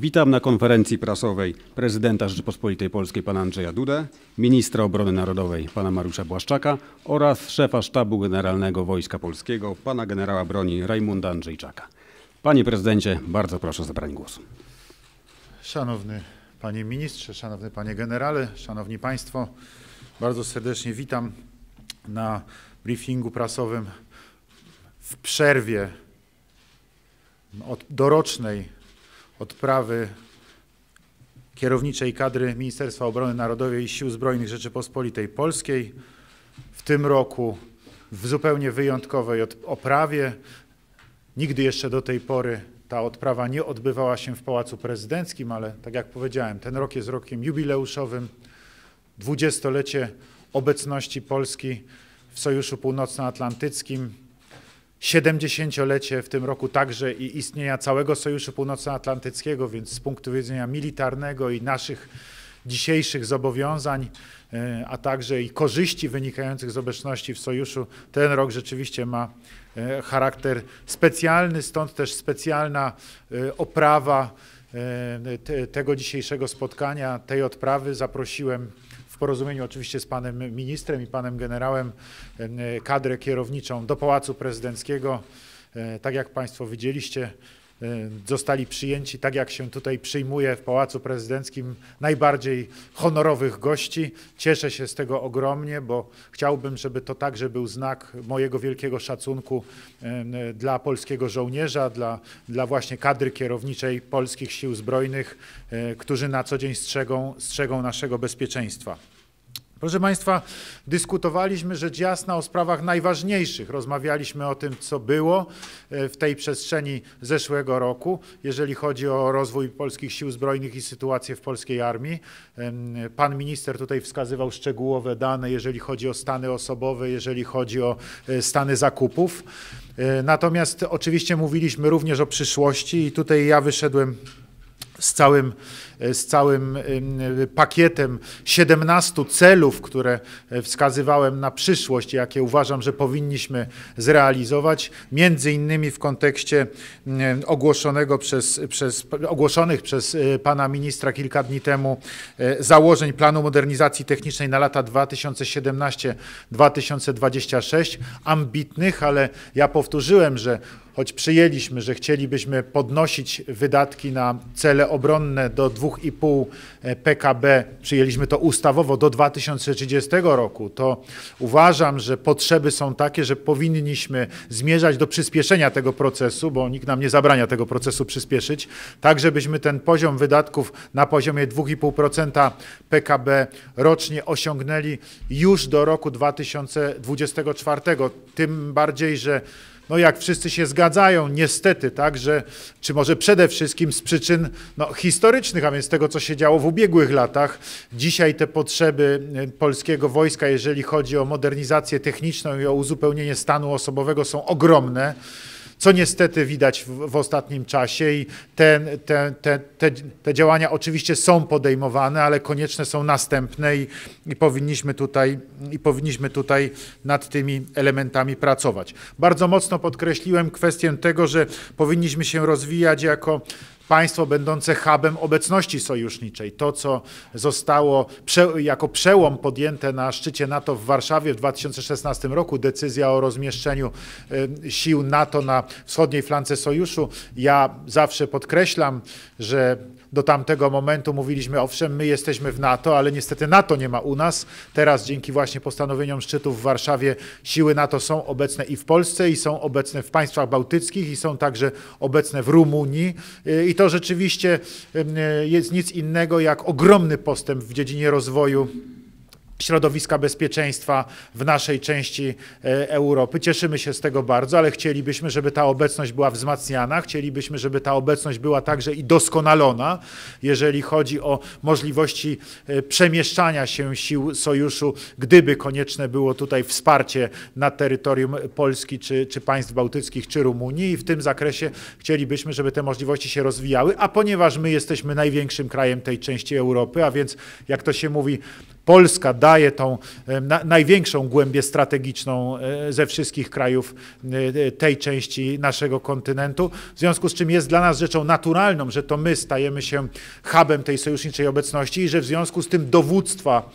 Witam na konferencji prasowej prezydenta Rzeczypospolitej Polskiej pana Andrzeja Dudę, ministra obrony narodowej pana Mariusza Błaszczaka oraz szefa sztabu generalnego Wojska Polskiego pana generała broni Rajmunda Andrzejczaka. Panie prezydencie, bardzo proszę o zabranie głosu. Szanowny panie ministrze, szanowny panie generale, szanowni państwo, bardzo serdecznie witam na briefingu prasowym w przerwie od dorocznej odprawy kierowniczej kadry Ministerstwa Obrony Narodowej i Sił Zbrojnych Rzeczypospolitej Polskiej. W tym roku w zupełnie wyjątkowej oprawie. Nigdy jeszcze do tej pory ta odprawa nie odbywała się w Pałacu Prezydenckim, ale tak jak powiedziałem, ten rok jest rokiem jubileuszowym. Dwudziestolecie obecności Polski w Sojuszu Północnoatlantyckim. 70-lecie w tym roku także i istnienia całego Sojuszu Północnoatlantyckiego, więc z punktu widzenia militarnego i naszych dzisiejszych zobowiązań, e, a także i korzyści wynikających z obecności w Sojuszu, ten rok rzeczywiście ma e, charakter specjalny, stąd też specjalna e, oprawa te- tego dzisiejszego spotkania, tej odprawy. Zaprosiłem w porozumieniu oczywiście z panem ministrem i panem generałem kadrę kierowniczą do Pałacu Prezydenckiego. E, Tak jak państwo widzieliście, zostali przyjęci tak jak się tutaj przyjmuje w Pałacu Prezydenckim najbardziej honorowych gości. Cieszę się z tego ogromnie, bo chciałbym, żeby to także był znak mojego wielkiego szacunku e, dla polskiego żołnierza, dla, dla właśnie kadry kierowniczej polskich sił zbrojnych, którzy na co dzień strzegą, strzegą naszego bezpieczeństwa. Proszę Państwa, dyskutowaliśmy rzecz jasna o sprawach najważniejszych. Rozmawialiśmy o tym, co było e, w tej przestrzeni zeszłego roku, jeżeli chodzi o rozwój polskich sił zbrojnych i sytuację w polskiej armii. Pan minister tutaj wskazywał szczegółowe dane, jeżeli chodzi o stany osobowe, jeżeli chodzi o e, stany zakupów. E, Natomiast oczywiście mówiliśmy również o przyszłości i tutaj ja wyszedłem z całym, z całym ym, pakietem 17 celów, które e, wskazywałem na przyszłość, jakie uważam, że powinniśmy zrealizować, między innymi w kontekście ogłoszonego przez, przez, ogłoszonych przez e, pana ministra kilka dni temu e, założeń planu modernizacji technicznej na lata 2017-2026, ambitnych, ale ja powtórzyłem, że choć przyjęliśmy, że chcielibyśmy podnosić wydatki na cele obronne do 2,5 PKB, przyjęliśmy to ustawowo do 2030 roku, to uważam, że potrzeby są takie, że powinniśmy zmierzać do przyspieszenia tego procesu, bo nikt nam nie zabrania tego procesu przyspieszyć, tak żebyśmy ten poziom wydatków na poziomie 2,5% PKB rocznie osiągnęli już do roku 2024. Tym bardziej, że no jak wszyscy się zgadzają, niestety, tak, że, czy może przede wszystkim z przyczyn no, historycznych, a więc tego, co się działo w ubiegłych latach, dzisiaj te potrzeby e, polskiego wojska, jeżeli chodzi o modernizację techniczną i o uzupełnienie stanu osobowego, są ogromne co niestety widać w, w ostatnim czasie i te, te, te, te, te działania oczywiście są podejmowane, ale konieczne są następne i, i, powinniśmy tutaj, i powinniśmy tutaj nad tymi elementami pracować. Bardzo mocno podkreśliłem kwestię tego, że powinniśmy się rozwijać jako państwo będące hubem obecności sojuszniczej. To, co zostało prze, jako przełom podjęte na szczycie NATO w Warszawie w 2016 roku, decyzja o rozmieszczeniu e, sił NATO na wschodniej flance sojuszu. Ja zawsze podkreślam, że do tamtego momentu mówiliśmy, owszem, my jesteśmy w NATO, ale niestety NATO nie ma u nas. Teraz dzięki właśnie postanowieniom szczytu w Warszawie siły NATO są obecne i w Polsce, i są obecne w państwach bałtyckich, i są także obecne w Rumunii. I to rzeczywiście jest nic innego jak ogromny postęp w dziedzinie rozwoju środowiska bezpieczeństwa w naszej części e, Europy. Cieszymy się z tego bardzo, ale chcielibyśmy, żeby ta obecność była wzmacniana, chcielibyśmy, żeby ta obecność była także i doskonalona, jeżeli chodzi o możliwości e, przemieszczania się sił sojuszu, gdyby konieczne było tutaj wsparcie na terytorium Polski, czy, czy państw bałtyckich, czy Rumunii i w tym zakresie chcielibyśmy, żeby te możliwości się rozwijały, a ponieważ my jesteśmy największym krajem tej części Europy, a więc jak to się mówi, Polska daje tą e, na, największą głębię strategiczną e, ze wszystkich krajów e, tej części naszego kontynentu, w związku z czym jest dla nas rzeczą naturalną, że to my stajemy się hubem tej sojuszniczej obecności i że w związku z tym dowództwa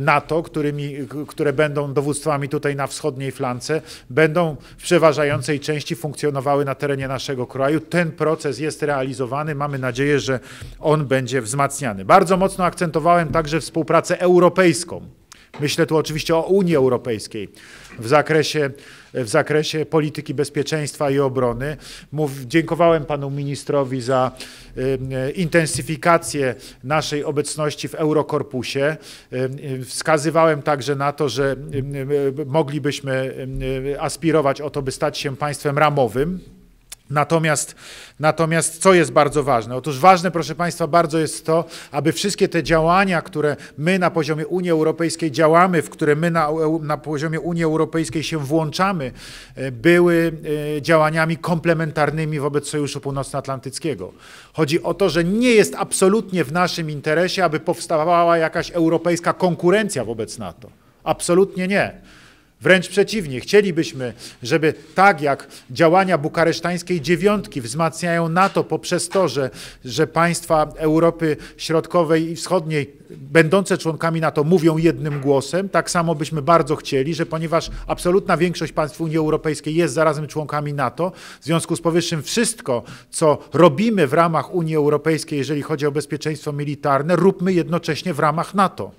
NATO, którymi, które będą dowództwami tutaj na wschodniej flance, będą w przeważającej części funkcjonowały na terenie naszego kraju. Ten proces jest realizowany. Mamy nadzieję, że on będzie wzmacniany. Bardzo mocno akcentowałem także współpracę europejską. Myślę tu oczywiście o Unii Europejskiej w zakresie, w zakresie polityki bezpieczeństwa i obrony. Mów, dziękowałem panu ministrowi za y, intensyfikację naszej obecności w Eurokorpusie. Y, wskazywałem także na to, że y, moglibyśmy aspirować o to, by stać się państwem ramowym. Natomiast, natomiast co jest bardzo ważne? Otóż ważne, proszę Państwa, bardzo jest to, aby wszystkie te działania, które my na poziomie Unii Europejskiej działamy, w które my na, na poziomie Unii Europejskiej się włączamy, e, były e, działaniami komplementarnymi wobec Sojuszu Północnoatlantyckiego. Chodzi o to, że nie jest absolutnie w naszym interesie, aby powstawała jakaś europejska konkurencja wobec NATO. Absolutnie nie. Wręcz przeciwnie, chcielibyśmy, żeby tak jak działania bukaresztańskiej dziewiątki wzmacniają NATO poprzez to, że, że państwa Europy Środkowej i Wschodniej, będące członkami NATO, mówią jednym głosem, tak samo byśmy bardzo chcieli, że ponieważ absolutna większość państw Unii Europejskiej jest zarazem członkami NATO, w związku z powyższym wszystko, co robimy w ramach Unii Europejskiej, jeżeli chodzi o bezpieczeństwo militarne, róbmy jednocześnie w ramach NATO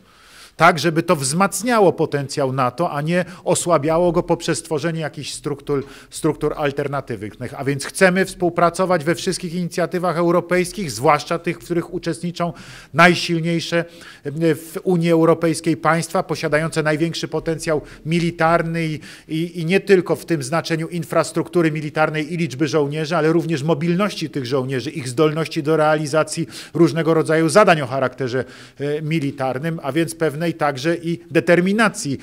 tak żeby to wzmacniało potencjał NATO, a nie osłabiało go poprzez tworzenie jakichś struktur, struktur alternatywnych. A więc chcemy współpracować we wszystkich inicjatywach europejskich, zwłaszcza tych, w których uczestniczą najsilniejsze w Unii Europejskiej państwa, posiadające największy potencjał militarny i, i, i nie tylko w tym znaczeniu infrastruktury militarnej i liczby żołnierzy, ale również mobilności tych żołnierzy, ich zdolności do realizacji różnego rodzaju zadań o charakterze e, militarnym, a więc pewnej także i determinacji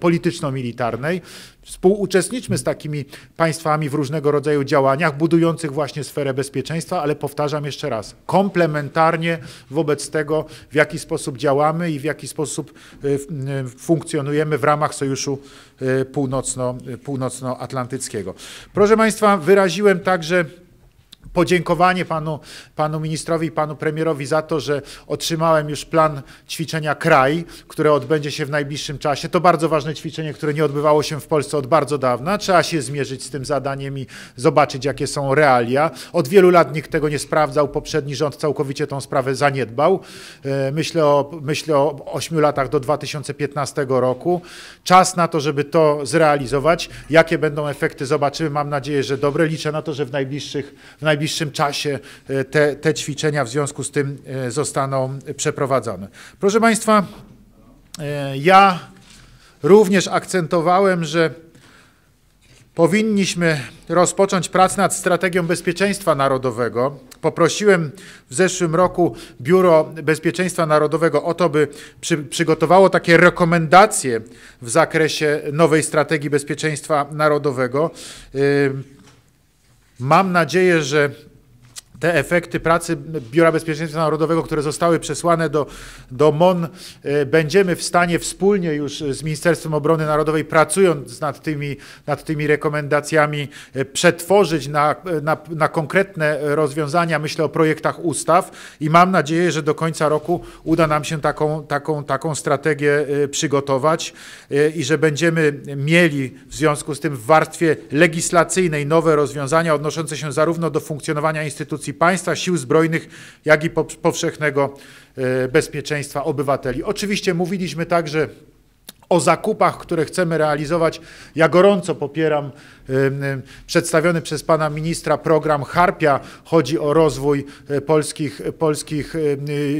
polityczno-militarnej. Współuczestniczmy z takimi państwami w różnego rodzaju działaniach budujących właśnie sferę bezpieczeństwa, ale powtarzam jeszcze raz, komplementarnie wobec tego, w jaki sposób działamy i w jaki sposób e, e, funkcjonujemy w ramach Sojuszu e, Północno, Północnoatlantyckiego. Proszę Państwa, wyraziłem także podziękowanie panu, panu ministrowi i panu premierowi za to, że otrzymałem już plan ćwiczenia kraj, które odbędzie się w najbliższym czasie. To bardzo ważne ćwiczenie, które nie odbywało się w Polsce od bardzo dawna. Trzeba się zmierzyć z tym zadaniem i zobaczyć, jakie są realia. Od wielu lat nikt tego nie sprawdzał. Poprzedni rząd całkowicie tą sprawę zaniedbał. E, myślę o, myślę o 8 latach do 2015 roku. Czas na to, żeby to zrealizować. Jakie będą efekty, zobaczymy. Mam nadzieję, że dobre. Liczę na to, że w najbliższych, w najbliższych najbliższym czasie e, te, te ćwiczenia w związku z tym e, zostaną przeprowadzone. Proszę Państwa, e, ja również akcentowałem, że powinniśmy rozpocząć pracę nad strategią bezpieczeństwa narodowego. Poprosiłem w zeszłym roku Biuro Bezpieczeństwa Narodowego o to, by przy, przygotowało takie rekomendacje w zakresie nowej strategii bezpieczeństwa narodowego. Mam nadzieję, że te efekty pracy Biura Bezpieczeństwa Narodowego, które zostały przesłane do, do MON, e, będziemy w stanie wspólnie już z Ministerstwem Obrony Narodowej, pracując nad tymi, nad tymi rekomendacjami, e, przetworzyć na, na, na konkretne rozwiązania. Myślę o projektach ustaw i mam nadzieję, że do końca roku uda nam się taką, taką, taką strategię e, przygotować i że będziemy mieli w związku z tym w warstwie legislacyjnej nowe rozwiązania odnoszące się zarówno do funkcjonowania instytucji państwa, sił zbrojnych, jak i powszechnego e, bezpieczeństwa obywateli. Oczywiście mówiliśmy także o zakupach, które chcemy realizować. Ja gorąco popieram przedstawiony przez pana ministra program Harpia. Chodzi o rozwój e, polskich, polskich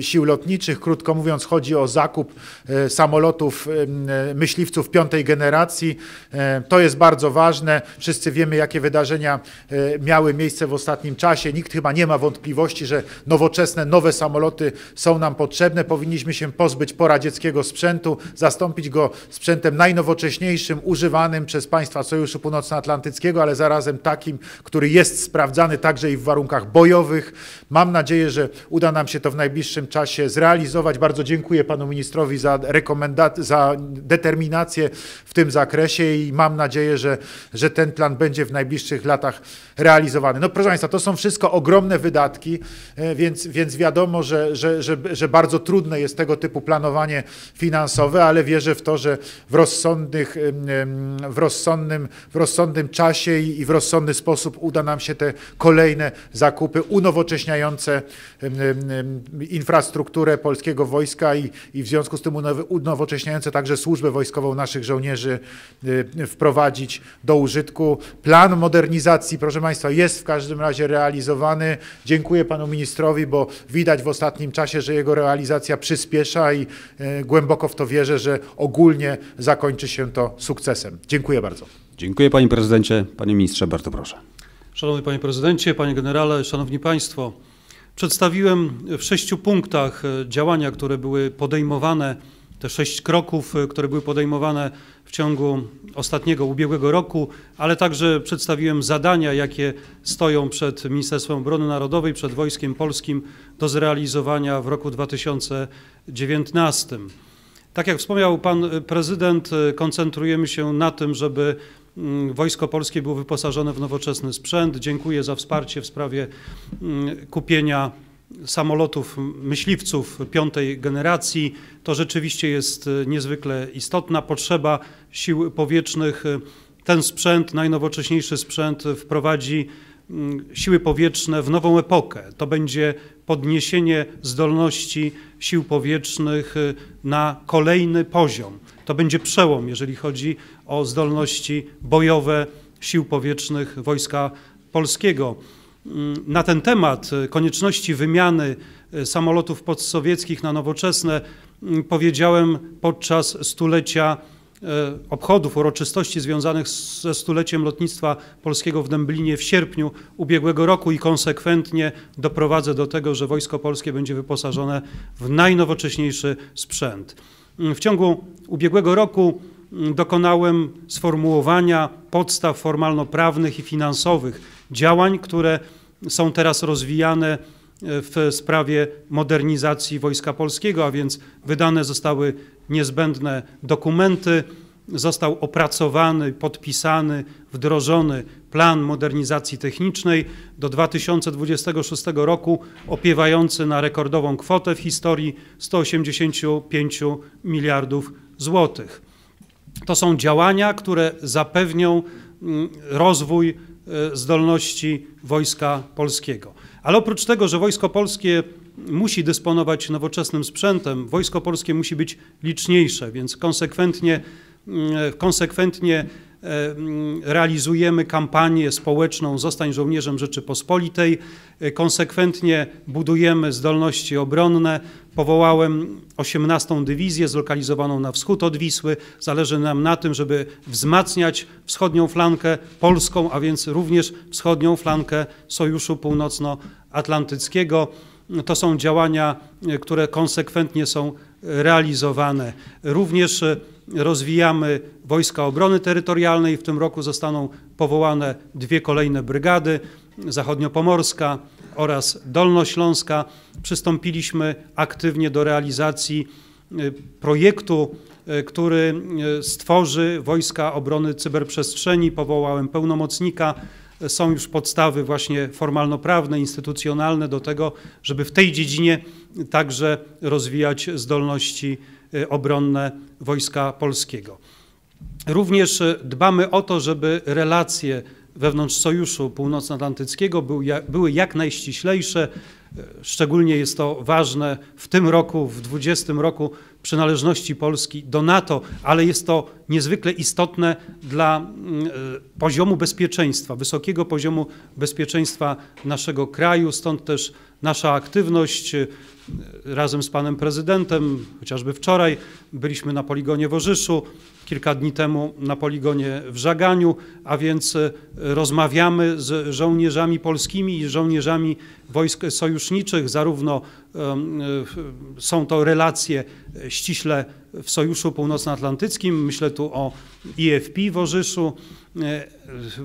sił lotniczych. Krótko mówiąc, chodzi o zakup e, samolotów myśliwców piątej generacji. E, to jest bardzo ważne. Wszyscy wiemy, jakie wydarzenia miały miejsce w ostatnim czasie. Nikt chyba nie ma wątpliwości, że nowoczesne, nowe samoloty są nam potrzebne. Powinniśmy się pozbyć poradzieckiego sprzętu, zastąpić go sprzętem najnowocześniejszym, używanym przez państwa Sojuszu Północnoatlantyckiego, ale zarazem takim, który jest sprawdzany także i w warunkach bojowych. Mam nadzieję, że uda nam się to w najbliższym czasie zrealizować. Bardzo dziękuję panu ministrowi za rekomendacje, za determinację w tym zakresie i mam nadzieję, że, że ten plan będzie w najbliższych latach realizowany. No proszę Państwa, to są wszystko ogromne wydatki, e, więc, więc wiadomo, że, że, że, że bardzo trudne jest tego typu planowanie finansowe, ale wierzę w to, że w, rozsądnych, w, rozsądnym, w rozsądnym czasie i w rozsądny sposób uda nam się te kolejne zakupy unowocześniające infrastrukturę polskiego wojska i, i w związku z tym unowocześniające także służbę wojskową naszych żołnierzy y, wprowadzić do użytku. Plan modernizacji, proszę Państwa, jest w każdym razie realizowany. Dziękuję Panu Ministrowi, bo widać w ostatnim czasie, że jego realizacja przyspiesza i y, głęboko w to wierzę, że ogólnie zakończy się to sukcesem. Dziękuję bardzo. Dziękuję Panie Prezydencie. Panie Ministrze, bardzo proszę. Szanowny Panie Prezydencie, Panie Generale, Szanowni Państwo. Przedstawiłem w sześciu punktach działania, które były podejmowane, te sześć kroków, które były podejmowane w ciągu ostatniego ubiegłego roku, ale także przedstawiłem zadania, jakie stoją przed Ministerstwem Obrony Narodowej, przed Wojskiem Polskim do zrealizowania w roku 2019. Tak jak wspomniał Pan Prezydent, e, koncentrujemy się na tym, żeby Mm, Wojsko Polskie było wyposażone w nowoczesny sprzęt. Dziękuję za wsparcie w sprawie mm, kupienia samolotów myśliwców piątej generacji. To rzeczywiście jest e, niezwykle istotna potrzeba sił powietrznych. Ten sprzęt, najnowocześniejszy sprzęt wprowadzi siły powietrzne w nową epokę. To będzie podniesienie zdolności sił powietrznych e, na kolejny poziom. To będzie przełom, jeżeli chodzi o zdolności bojowe sił powietrznych Wojska Polskiego. Mm, na ten temat e, konieczności wymiany e, samolotów postsowieckich na nowoczesne mm, powiedziałem podczas stulecia obchodów, uroczystości związanych ze stuleciem lotnictwa polskiego w Dęblinie w sierpniu ubiegłego roku i konsekwentnie doprowadzę do tego, że Wojsko Polskie będzie wyposażone w najnowocześniejszy sprzęt. Mm, w ciągu ubiegłego roku mm, dokonałem sformułowania podstaw formalno-prawnych i finansowych działań, które są teraz rozwijane e, w sprawie modernizacji Wojska Polskiego, a więc wydane zostały niezbędne dokumenty, został opracowany, podpisany, wdrożony plan modernizacji technicznej do 2026 roku, opiewający na rekordową kwotę w historii 185 miliardów złotych. To są działania, które zapewnią mm, rozwój e, zdolności Wojska Polskiego. Ale oprócz tego, że Wojsko Polskie musi dysponować nowoczesnym sprzętem, Wojsko Polskie musi być liczniejsze, więc konsekwentnie Mm, konsekwentnie realizujemy kampanię społeczną Zostań żołnierzem Rzeczypospolitej, e, konsekwentnie budujemy zdolności obronne. Powołałem 18. dywizję zlokalizowaną na wschód od Wisły. Zależy nam na tym, żeby wzmacniać wschodnią flankę polską, a więc również wschodnią flankę Sojuszu Północnoatlantyckiego. To są działania, e, które konsekwentnie są realizowane. Również rozwijamy Wojska Obrony Terytorialnej. W tym roku zostaną powołane dwie kolejne brygady, zachodniopomorska oraz dolnośląska. Przystąpiliśmy aktywnie do realizacji y, projektu, y, który stworzy Wojska Obrony Cyberprzestrzeni. Powołałem pełnomocnika. Są już podstawy właśnie formalno-prawne, instytucjonalne do tego, żeby w tej dziedzinie także rozwijać zdolności Y, obronne Wojska Polskiego. Również y, dbamy o to, żeby relacje wewnątrz Sojuszu Północnoatlantyckiego były jak najściślejsze. Szczególnie jest to ważne w tym roku, w 20 roku przynależności Polski do NATO, ale jest to niezwykle istotne dla mm, poziomu bezpieczeństwa, wysokiego poziomu bezpieczeństwa naszego kraju. Stąd też nasza aktywność razem z panem prezydentem, chociażby wczoraj byliśmy na poligonie w Orzyszu, kilka dni temu na poligonie w Żaganiu, a więc e, rozmawiamy z żołnierzami polskimi i żołnierzami wojsk sojuszniczych. Zarówno e, są to relacje ściśle w Sojuszu Północnoatlantyckim. Myślę tu o IFP w Orzyszu. E,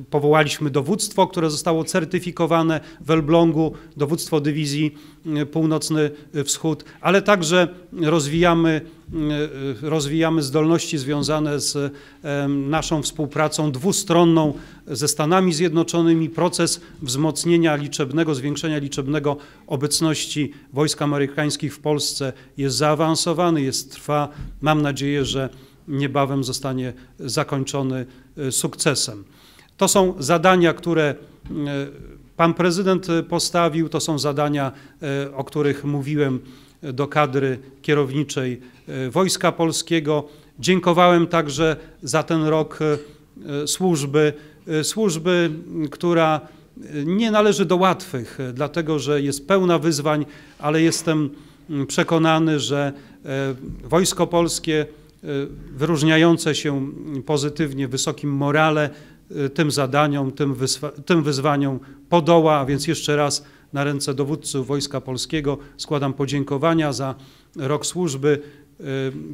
Powołaliśmy dowództwo, które zostało certyfikowane w Elblągu, dowództwo dywizji e, Północny Wschód, ale także rozwijamy, e, rozwijamy zdolności związane z e, naszą współpracą dwustronną ze Stanami Zjednoczonymi. Proces wzmocnienia liczebnego, zwiększenia liczebnego obecności wojsk amerykańskich w Polsce jest zaawansowany, jest trwa. Mam nadzieję, że niebawem zostanie zakończony e, sukcesem. To są zadania, które e, pan prezydent postawił, to są zadania, e, o których mówiłem do kadry kierowniczej Wojska Polskiego. Dziękowałem także za ten rok służby, służby, która nie należy do łatwych, dlatego że jest pełna wyzwań, ale jestem mm, przekonany, że Wojsko Polskie wyróżniające się pozytywnie wysokim morale e, tym zadaniom, tym, tym wyzwaniom podoła, a więc jeszcze raz na ręce dowódców Wojska Polskiego składam podziękowania za rok służby, e,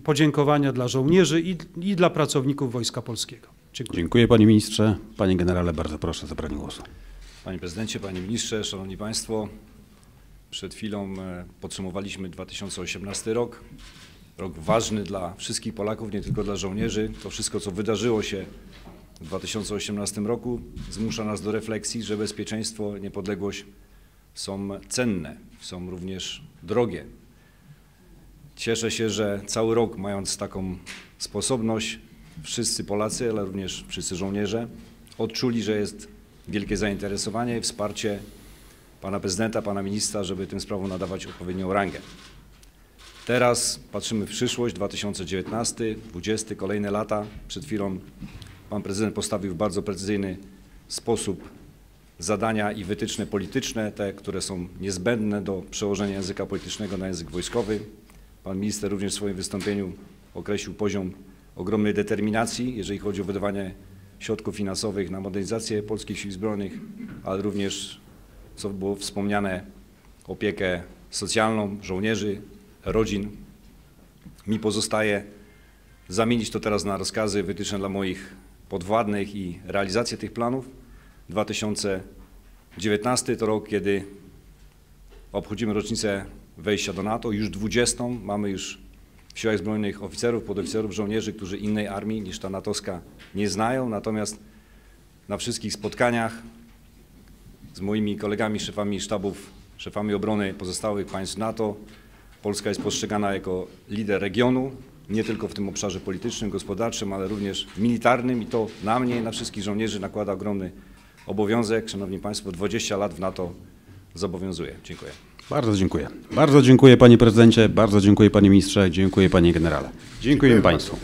podziękowania dla żołnierzy i, i dla pracowników Wojska Polskiego. Dziękuję. Dziękuję panie ministrze. Panie generale, bardzo proszę o zabranie głosu. Panie prezydencie, panie ministrze, szanowni państwo. Przed chwilą e, podsumowaliśmy 2018 rok. Rok ważny dla wszystkich Polaków, nie tylko dla żołnierzy. To wszystko, co wydarzyło się w 2018 roku, zmusza nas do refleksji, że bezpieczeństwo, niepodległość są cenne, są również drogie. Cieszę się, że cały rok, mając taką sposobność, wszyscy Polacy, ale również wszyscy żołnierze odczuli, że jest wielkie zainteresowanie i wsparcie pana prezydenta, pana ministra, żeby tym sprawom nadawać odpowiednią rangę. Teraz patrzymy w przyszłość, 2019, 2020, kolejne lata. Przed chwilą pan prezydent postawił w bardzo precyzyjny sposób zadania i wytyczne polityczne, te, które są niezbędne do przełożenia języka politycznego na język wojskowy. Pan minister również w swoim wystąpieniu określił poziom ogromnej determinacji, jeżeli chodzi o wydawanie środków finansowych na modernizację polskich sił zbrojnych, ale również, co było wspomniane, opiekę socjalną żołnierzy, rodzin. Mi pozostaje zamienić to teraz na rozkazy, wytyczne dla moich podwładnych i realizację tych planów. 2019 to rok, kiedy obchodzimy rocznicę wejścia do NATO, już 20. Mamy już w Siłach Zbrojnych oficerów, podoficerów, żołnierzy, którzy innej armii niż ta natowska nie znają, natomiast na wszystkich spotkaniach z moimi kolegami, szefami sztabów, szefami obrony pozostałych państw NATO, Polska jest postrzegana jako lider regionu, nie tylko w tym obszarze politycznym, gospodarczym, ale również militarnym i to na mnie i na wszystkich żołnierzy nakłada ogromny obowiązek. Szanowni Państwo, 20 lat w NATO zobowiązuje. Dziękuję. Bardzo dziękuję. Bardzo dziękuję panie prezydencie, bardzo dziękuję panie ministrze, dziękuję panie generale. Dziękuję państwu.